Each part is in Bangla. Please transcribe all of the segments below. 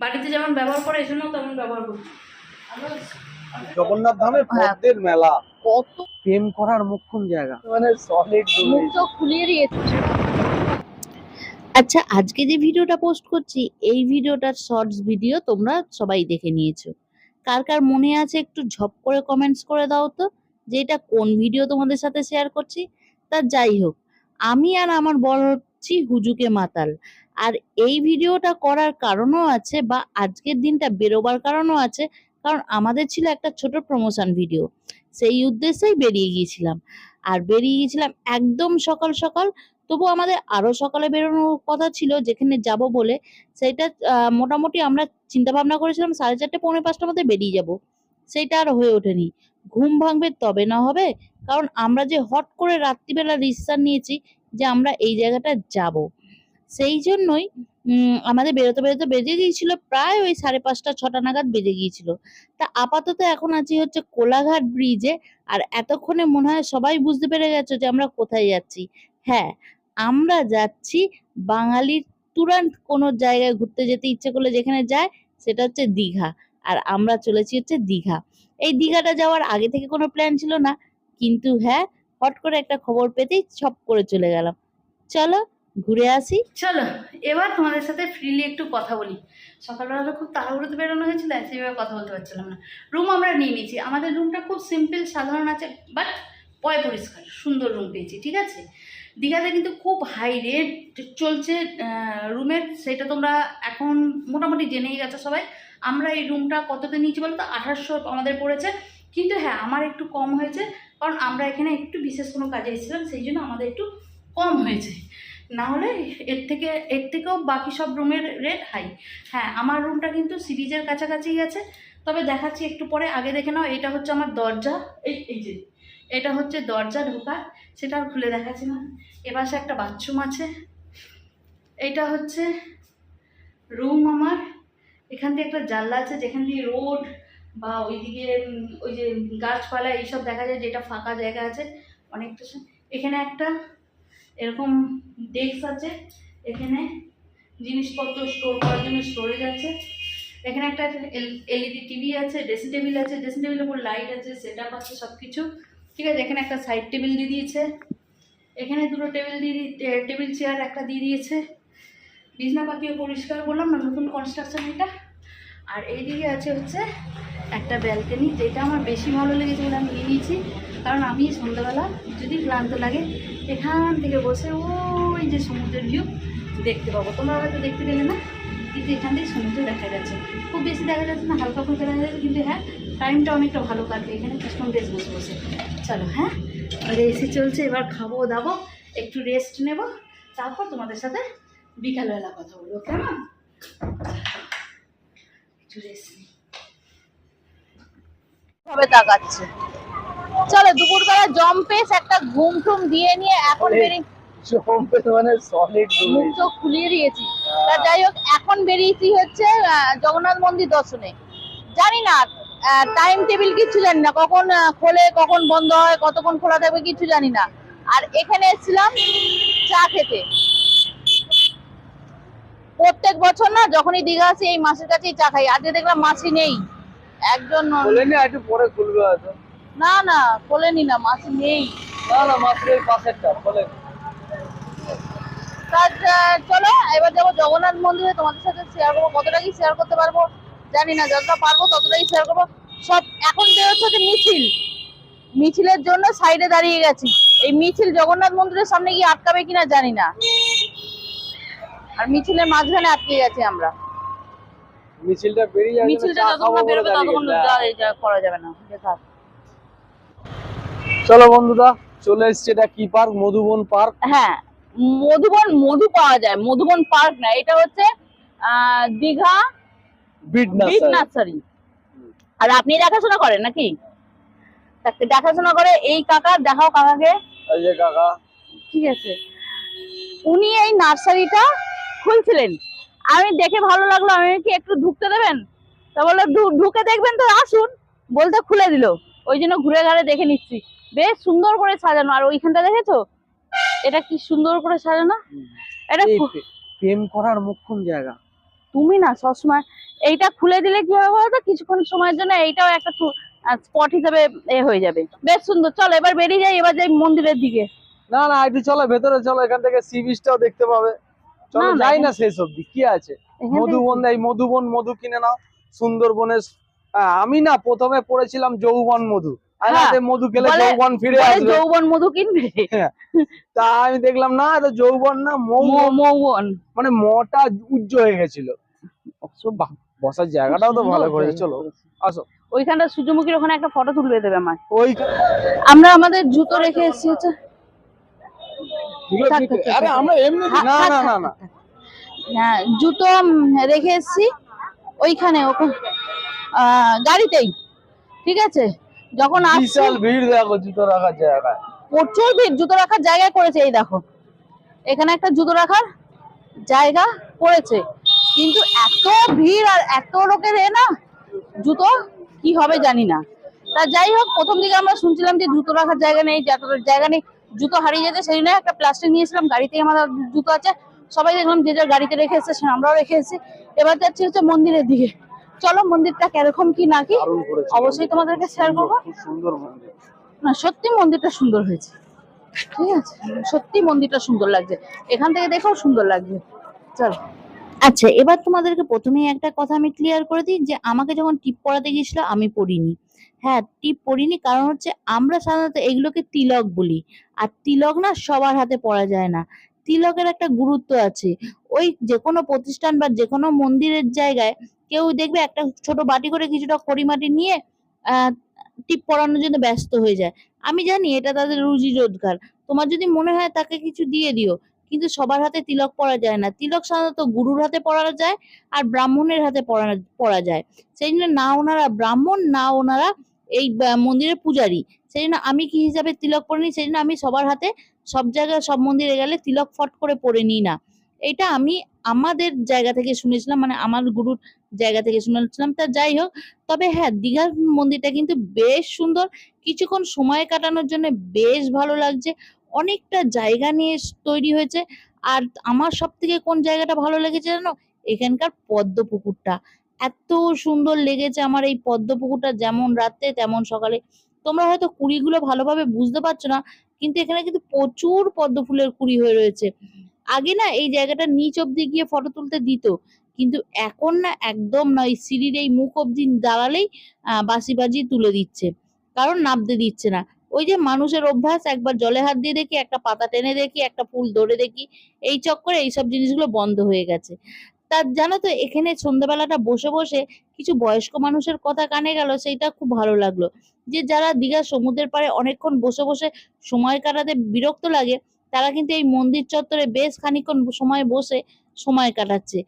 বাড়িতে যেমন ব্যবহার করে এজন্যও তেমন ব্যবহার করি। জগন্নাথ ধামে হ্যাঁ। পদ্মের মেলা। কত প্রেম করার মুখ্যম জায়গা। মানে সলিড মুখ চোখ ফুলিয়ে দিয়েছে। আচ্ছা আজকে যে ভিডিওটা পোস্ট করছি এই ভিডিওটার শর্টস ভিডিও তোমরা সবাই দেখে নিয়েছো। কার কার মনে আছে একটু ঝপ করে কমেন্টস করে দাও তো যে এটা কোন ভিডিও তোমাদের সাথে শেয়ার করছি। তা যাই হোক আমি আর আমার বড় হচ্ছি হুজুকে মাতাল। আর এই ভিডিওটা করার কারণও আছে বা আজকের দিনটা বেরোবার কারণও আছে কারণ আমাদের ছিল একটা ছোট প্রমোশন ভিডিও সেই উদ্দেশ্যেই বেরিয়ে গিয়েছিলাম। আর বেরিয়ে গিয়েছিলাম একদম সকাল সকাল। তবু আমাদের আরও সকালে বেরোনোর কথা ছিল যেখানে যাব বলে। আহ, মোটামুটি আমরা চিন্তা ভাবনা করেছিলাম সাড়ে চারটে পৌনে পাঁচটার মধ্যে বেরিয়ে যাব। সেটা আর হয়ে ওঠেনি। ঘুম ভাঙবে তবে না হবে কারণ আমরা যে হট করে রাত্রিবেলা রিসার নিয়েছি যে আমরা এই জায়গাটা যাব। সেই জন্যই আমাদের বেরোতে বেরোতে বেজে গিয়েছিল প্রায় ওই সাড়ে পাঁচটা, ছটা নাগাদ বেজে গিয়েছিল। তা আপাতত এখন আছি হচ্ছে কোলাঘাট ব্রিজে আর এতক্ষণে মনে হয় সবাই বুঝতে পেরে গেছো যে আমরা কোথায় যাচ্ছি। হ্যাঁ আমরা যাচ্ছি বাঙালির তুরান্ত কোনো জায়গায় ঘুরতে যেতে ইচ্ছে করলে যেখানে যায় সেটা হচ্ছে দীঘা। আর আমরা চলেছি হচ্ছে দীঘা। এই দীঘাটা যাওয়ার আগে থেকে কোনো প্ল্যান ছিল না। কিন্তু হ্যাঁ হট করে একটা খবর পেতেই ছপ করে চলে গেলাম। চলো, ঘুরে আসি। চলো, এবার তোমাদের সাথে ফ্রিলি একটু কথা বলি। সকালবেলা তো খুব তাড়াহুড়োতে বেরোনো হয়েছিল সেইভাবে কথা বলতে পারছিলাম না। রুম আমরা নিয়ে নিয়েছি। আমাদের রুমটা খুব সিম্পল সাধারণ আছে বাট পয় পরিষ্কার, সুন্দর রুম পেয়েছি, ঠিক আছে? দীঘাতে কিন্তু খুব হাই রেট চলছে রুমের সেটা তোমরা এখন মোটামুটি জেনেই গেছো সবাই। আমরা এই রুমটা কততে নিয়েছি বলতো? আঠাশশো আমাদের পড়েছে। কিন্তু হ্যাঁ আমার একটু কম হয়েছে, কারণ আমরা এখানে একটু বিশেষ কোনো কাজে এসেছিলাম, সেই জন্য আমাদের একটু কম হয়েছে। না হলে এর থেকে, এর থেকেও বাকি সব রুমের রেট হাই হ্যাঁ আমার রুমটা কিন্তু সিরিজের কাছাকাছি আছে, তবে দেখাচ্ছি একটু পরে, আগে দেখে নাও, এটা হচ্ছে আমার দরজা। এই এই যে, এটা হচ্ছে দরজা ঢোকার, সেটা আর খুলে দেখাচ্ছি না। এপাশে একটা বাথরুম আছে। এটা হচ্ছে রুম আমার। এখান দিয়ে একটা জানলা আছে, যেখান দিয়ে রোড বা ওইদিকে ওই যে গাছপালা এইসব দেখা যায় যেটা ফাঁকা জায়গা আছে, অনেকটা এখানে একটা এরকম ডেস্ক আছে, এখানে জিনিসপত্র স্টোর করার জন্য স্টোরেজ আছে, এখানে একটা এলইডি টিভি আছে ড্রেসিং টেবিল আছে ড্রেসিং টেবিলের উপর লাইট আছে সেট আপ আছে সব কিছু ঠিক আছে? এখানে একটা সাইড টেবিল দিয়ে দিয়েছে, এখানে দুটো টেবিল দিয়ে টেবিল চেয়ার একটা দিয়ে দিয়েছে বিছনাপাতিও পরিষ্কার করলাম না নতুন কনস্ট্রাকশন এটা, আর এইদিকে আছে হচ্ছে একটা ব্যালকনি যেটা আমার বেশি ভালো লেগেছে বলে আমি নিয়ে নিয়েছি। কারণ আমি সন্ধ্যাবেলা যদি ক্লান্ত লাগে, এখান থেকে বসে ওই যে সমুদ্রের ভিউ দেখতে পাবো। তোমরা হয়তো দেখতে পেলে না কিন্তু এখান থেকে সমুদ্র দেখা যাচ্ছে। খুব বেশি দেখা যাচ্ছে না, হালকা ফুলকা দেখা যাচ্ছে, কিন্তু হ্যাঁ টাইমটা অনেকটা ভালো কাটবে। এখানে কিছুক্ষণ বেশ বসে বসে। চলো হ্যাঁ? এসি চলছে, এবার খাব, দাবো, একটু রেস্ট নেব। তারপর তোমাদের সাথে বিকালবেলা কথা বলব, কেমন? একটু রেস্ট নিই ভাবে তাকাচ্ছে। চলো দুপুরবেলা জম্পেস একটা ঘুম টুম দিয়ে নিয়ে এখন বেরিয়ে মানে সলিড মুখ চোখ ফুলিয়ে দিয়েছি। তা যাই হোক এখন বেরিয়েছি হচ্ছে জগন্নাথ মন্দির দর্শনে। জানি না টাইম টেবিল কিছু জানি না কখন খোলে কখন বন্ধ হয় কতক্ষণ খোলা থাকবে কিছু জানি না। আর এখানে এসেছিলাম চা খেতে। প্রত্যেক বছর না যখনই দীঘা আসি এই মাসের কাছেই চা খাই। আজকে দেখলাম মাসি নেই। একজন বলেনি একটু পরে খুলবে হয়তো। না না খোলেনি না মাসি নেই। না না মাত্র এই পাশেরটা বলে চলো এবার যাব জগন্নাথ মন্দিরে তোমাদের সাথে শেয়ার করব। কতটা কি শেয়ার করতে পারব জানি না যতটা পারব ততটাই শেয়ার করব। সব এখন বেরোচ্ছে যে মিছিল। মিছিলের জন্য সাইডে দাঁড়িয়ে গেছি। এই মিছিল জগন্নাথ মন্দিরের সামনে গিয়ে আটকাবে কিনা জানি না। আর মিছিলের মাঝখানে আটকে গেছি আমরা। মিছিলটা বেরিয়ে যাবে মিছিলটা যতক্ষণ বেরোবে ততক্ষণ করা যাবে না বেকার চলো বন্ধুরা চলে এসছে এটা কি পার্ক? মধুবন পার্ক। হ্যাঁ মধুবন মধু পাওয়া যায় মধুবন পার্ক না এটা হচ্ছে দীঘা বিট নার্সারি আর আপনি দেখাশোনা করেন নাকি? তাকে দেখাশোনা করে এই কাকা দেখাও কাকাকে। এই কাকা। ঠিক আছে। উনি এই নার্সারিটা খুলছিলেন। আমি দেখে ভালো লাগল আমি কি একটু ঢুকতে দেবেন? তা বলল ঢুকে দেখবেন তো আসুন। বলতে খুলে দিল। ওই জন্য ঘুরে ঘাড়ে দেখে নিচ্ছি। বেশ সুন্দর করে সাজানো। আর ওইখানটা দেখেছ? এটা কি সুন্দর করে সাজানো? এটা প্রেম করার মুখ্যম জায়গা। তুমি না সবসময় এইটা খুলে দিলে কি হবে বলতো? কিছুক্ষণ সময়ের জন্য এইটাও একটা স্পট হিসেবে এ হয়ে যাবে। বেশ সুন্দর। চলো এবার বেরিয়ে যাই এবার যাই মন্দিরের দিকে। না না একটু চলো ভেতরে চলো এখান থেকে সি বিচটাও দেখতে পাবে। চলো যাই না শেষ অব্দি কি আছে? মধুবন এই মধুবন মধু কিনে নাও সুন্দরবনের হ্যাঁ, আমি না প্রথমে পড়েছিলাম যৌবন মধু। হ্যাঁ, মধু খেলে যৌবন ফিরে আসবে। যৌবন মধু কিনবে? তা আমি দেখলাম না এটা যৌবন না মৌবন। মানে মটা উজ্জ হয়ে গেছিল। বসার জায়গাটাও তো ভালো করেছে চলো আসো। ওইখানটা সূর্যমুখীর ওখানে একটা ফটো তুলবে দেবে আমার ওই আমরা আমাদের জুতো রেখে এসেছি হচ্ছে আরে আমরা এমনি না না না না। জুতো রেখে এসেছি। ওইখানে গাড়িতেই ঠিক আছে? যখন বিশাল ভিড় দেখো জুতো রাখার জায়গায়। প্রচুর ভিড়। জুতো রাখার জায়গায় করেছে এই দেখো। এখানে একটা জুতো রাখার জায়গা করেছে। কিন্তু এত ভিড় আর এত লোকের এ না জুতো কি হবে জানি না। তা যাই হোক প্রথম দিকে আমরা শুনছিলাম যে জুতো রাখার জায়গা নেই জায়গা নেই। জুতো হারিয়ে যেতে সেই জন্য একটা প্লাস্টিক নিয়েছিলাম গাড়িতেই আমাদের জুতো আছে সবাই দেখলাম যে যার গাড়িতে রেখে এসেছে আমরাও রেখে এসেছি। এবার যাচ্ছি হচ্ছে মন্দিরের দিকে। চলো মন্দিরটা কীরকম কি না কি অবশ্যই তোমাদেরকে শেয়ার করব। না সত্যি মন্দিরটা সুন্দর হয়েছে। ঠিক আছে? সত্যি মন্দিরটা সুন্দর লাগছে। এখান থেকে দেখেও সুন্দর লাগছে। চল। আচ্ছা এবার তোমাদেরকে প্রথমেই একটা কথা আমি ক্লিয়ার করে দিই যে, আমাকে যখন টিপ পড়াতে গেছিল আমি পড়িনি। হ্যাঁ টিপ পড়িনি কারণ হচ্ছে আমরা সাধারণত এগুলোকে তিলক বলি। আর তিলক না সবার হাতে পড়া যায় না। তিলকের একটা গুরুত্ব আছে। ওই যে কোনো প্রতিষ্ঠান বা যে কোনো মন্দিরের জায়গায় কেউ দেখবে একটা ছোট বাটি করে কিছুটা খড়িমাটি নিয়ে টিপ পড়ানোর জন্য ব্যস্ত হয়ে যায়। আমি জানি এটা তাদের রুজি রোজগার। তোমার যদি মনে হয় তাকে কিছু দিয়ে দিও কিন্তু সবার হাতে তিলক পরা যায় না। তিলক সাধারণত গুরুর হাতে পরা যায় আর ব্রাহ্মণের হাতে পরা পরা যায়। সেই জন্য না ওনারা ব্রাহ্মণ, না ওনারা এই মন্দিরের পূজারী। সেই জন্য আমি কি হিসাবে তিলক পরে নিই? সেই জন্য আমি সবার হাতে সব জায়গায় সব মন্দিরে গেলে তিলক ফট করে পরে নিই না। এটা আমি আমাদের জায়গা থেকে শুনেছিলাম মানে আমার গুরুর জায়গা থেকে শুনেছিলাম। তা যাই হোক, তবে হ্যাঁ দীঘার মন্দিরটা কিন্তু বেশ সুন্দর। কিছুক্ষণ সময় কাটানোর জন্য বেশ ভালো লাগছে। অনেকটা জায়গা নিয়ে তৈরি হয়েছে। আর আমার সব থেকে কোন জায়গাটা ভালো লেগেছে জানো? এখানকার পদ্ম পুকুরটা এত সুন্দর লেগেছে আমার এই পদ্ম পুকুরটা যেমন রাতে তেমন সকালে। তোমরা হয়তো কুড়িগুলো ভালোভাবে বুঝতে পারছ না, কিন্তু এখানে কিন্তু প্রচুর পদ্ম ফুলের কুড়ি হয়ে রয়েছে। আগে না এই জায়গাটা নিচ অব্দি গিয়ে ফটো তুলতে দিত, কিন্তু এখন না একদম না ওই সিঁড়ির এই মুখ অব্দি দাঁড়ালেই বাসি বাজি তুলে দিচ্ছে। কারণ নামতে দিচ্ছে না। ওই যে মানুষের অভ্যাস, একবার জলে হাত দিয়ে দেখি, একটা পাতা টেনে দেখি, একটা ফুল ধরে দেখি, এই চক্করে এইসব জিনিসগুলো বন্ধ হয়ে গেছে। তা জানো তো, এখানে সন্ধ্যাবেলাটা বসে বসে কিছু বয়স্ক মানুষের কথা কানে গেল, সেইটা খুব ভালো লাগল। যে যারা দীঘা সমুদ্রের পাড়ে অনেকক্ষণ বসে বসে সময় কাটাতে বিরক্ত লাগে, তারা কিন্তু এই মন্দির চত্বরে বেশ খানিকক্ষণ সময় বসে সময় কাটাচ্ছে।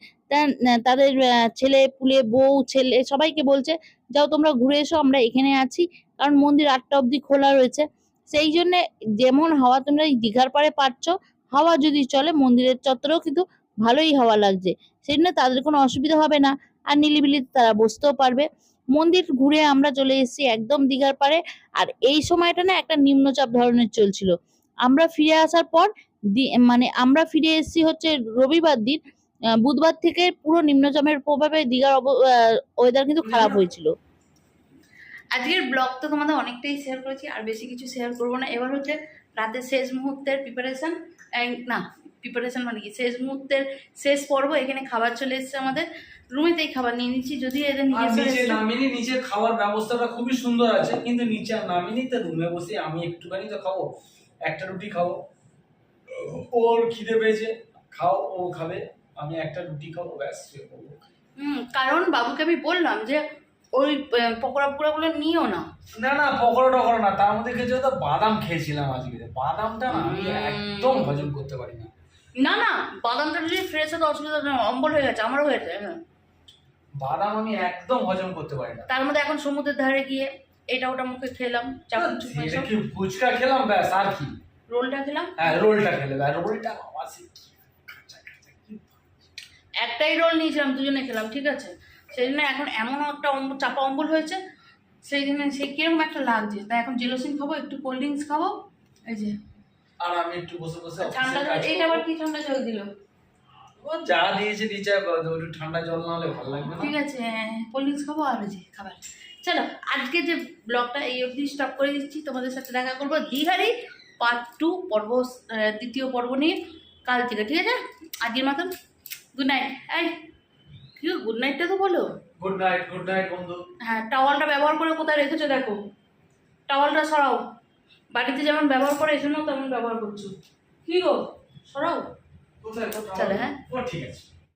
তাদের ছেলে, পুলে, বউ, ছেলে, সবাইকে বলছে, যাও তোমরা ঘুরে এসো, আমরা এখানে আছি। কারণ মন্দির আটটা অবধি খোলা রয়েছে। সেই জন্য যেমন হাওয়া তোমরা এই দীঘার পাড়ে পাচ্ছ হাওয়া যদি চলে মন্দিরের চত্বরেও কিন্তু ভালোই হাওয়া লাগছে। সেই জন্য তাদের কোনো অসুবিধা হবে না। আর নিলিবিলিতে তারা বসতেও পারবে। মন্দির ঘুরে আমরা চলে এসেছি একদম দীঘার পাড়ে। আর এই সময়টা না একটা নিম্নচাপ ধরনের চলছিল। আমরা ফিরে আসার পর মানে আমরা ফিরে এসেছি হচ্ছে রবিবার দিন। বুধবার থেকে পুরো নিম্নচাপের প্রভাবে দীঘার ওয়েদার কিন্তু খারাপ হয়েছিল। আজকের ব্লগ তো তোমাদের অনেকটাই শেয়ার করেছি আর বেশি কিছু শেয়ার করব না। এবার হচ্ছে রাতের শেষ মুহূর্তের প্রিপারেশন না প্রিপারেশন মানে কি? শেষ মুহূর্তের শেষ পর্ব এখানে খাবার চলে এসেছে আমাদের। রুমেতেই খাবার নিয়ে নিচ্ছি যদি এদের নিচে নামিনি নিচে খাওয়ার ব্যবস্থাটা খুবই সুন্দর আছে কিন্তু নিচে নামিনি তো রুমে বসে আমি একটুখানি তো খাব। একটা রুটি খাব। ওর খিদে পেয়েছে খাও ও খাবে আমি একটা রুটি খাব ব্যাস হুম কারণ বাবুকে আমি বললাম যে ওই পকোড়া পকোড়াগুলো নিও না। না না পকোড়া টকোড়া না। তার মধ্যে খেয়েছে তো বাদাম খেয়েছিলাম আজকে। বাদামটা না আমি একদম হজম করতে পারি না। না না বাদামটা যদি ফ্রেশ হতো অসুবিধা নেই অম্বল হয়ে গেছে আমারও হয়েছে হ্যাঁ। বাদাম আমি একদম হজম করতে পারি না। তার মধ্যে এখন সমুদ্রের ধারে গিয়ে এটা ওটা মুখে খেলাম এটা কি ফুচকা খেলাম ব্যাস আর কি? রোলটা খেলাম? হ্যাঁ রোলটা খেলে ব্যাস রোলটা বাবা কি একটাই রোল নিয়েছিলাম দুজনে খেলাম ঠিক আছে? সেই জন্য এখন এমন একটা অম্বল চাপা অম্বল হয়েছে সেই জন্য সেই কীরকম একটা লাগছে। তাই এখন জেলোসিন খাব একটু কোল্ড ড্রিঙ্কস খাব এই যে। আর আমি একটু বসে বসে ঠান্ডা জল এইটা আবার কি ঠান্ডা জল দিল? ও যা দিয়েছে দিয়েছে একটু ঠান্ডা জল না হলে ভালো লাগবে ঠিক আছে কোল্ড ড্রিঙ্কস খাব আর হয়েছে খাবার। চলো আজকে যে ব্লগটা এই অবধি স্টপ করে দিচ্ছি। তোমাদের সাথে দেখা করব দীঘারি পার্ট টু পর্ব দ্বিতীয় পর্ব নিয়ে। কাল থেকে ঠিক আছে? আজকের মতন গুড নাইট এই। কি গুড নাইটটা তো বলো। গুড নাইট গুড নাইট বন্ধু। হ্যাঁ টাওয়ালটা ব্যবহার করে কোথায় রেখেছো দেখো। টাওয়ালটা সরাও। বাড়িতে যেমন ব্যবহার করে এজন্য তেমন ব্যবহার করছ। কি গো? সরাও। কোথায়? কোথায়? হ্যাঁ। ও ঠিক আছে।